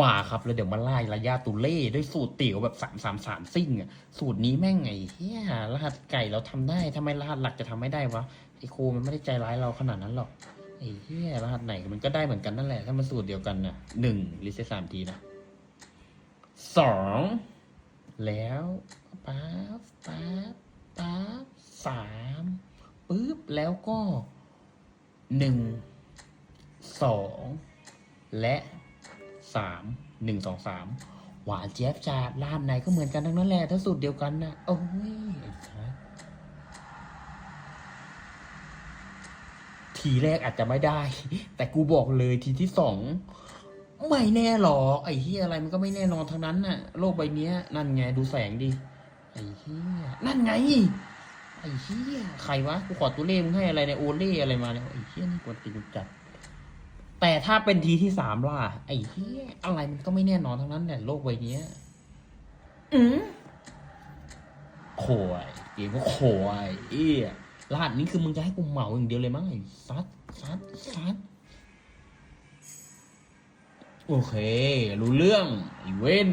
มาครับแล้วเดี๋ยวมาไล่ระยะตุเล่ด้วยสูตรเตี๋ยวแบบสามสามสามซิ่งอะสูตรนี้แม่งไงเฮียรหัสไก่เราทำได้ทำไมรหัสหลักจะทำไม่ได้วะไอครูมันไม่ได้ใจร้ายเราขนาดนั้นหรอกไอ้เฮียรหัสไหนมันก็ได้เหมือนกันนั่นแหละ ถ้ามันสูตรเดียวกันน่ะหนึ่งรีเซ็ตสามทีนะสองแล้วปั๊บปั๊บปั๊บสามปึ๊บแล้วก็หนึ่งสองและ สามหนึ่งสองสามหวานเจี๊ยบจ้าร้านไหนก็เหมือนกันทั้งนั้นแหละถ้าสูตรเดียวกันนะโอ้ยไอ้สัสทีแรกอาจจะไม่ได้ แต่กูบอกเลยทีที่สองไม่แน่หรอกไอ้เฮียอะไรมันก็ไม่แน่นอนทั้งนั้นน่ะ โลกใบนี้นั่นไงดูแสงดิไอ้เฮียนั่นไงไอ้เฮียใครวะกูขอตัวเลขมึงให้อะไรในโอเล่อะไรมาเนี่ยไอ้เฮียนี่กวนตีนจัด แต่ถ้าเป็นทีที่สามล่ะ ไอ้เฮียอะไรมันก็ไม่แน่นอนทั้งนั้นแหละโลกใบเนี้ยอืมโขยเกมก็โขยเอี้ยรหัสนี้คือมึงจะให้กูเหมาอย่างเดียวเลยมั้งไอ้ซัดซัดซัดโอเค รู้เรื่องไอ้เว้น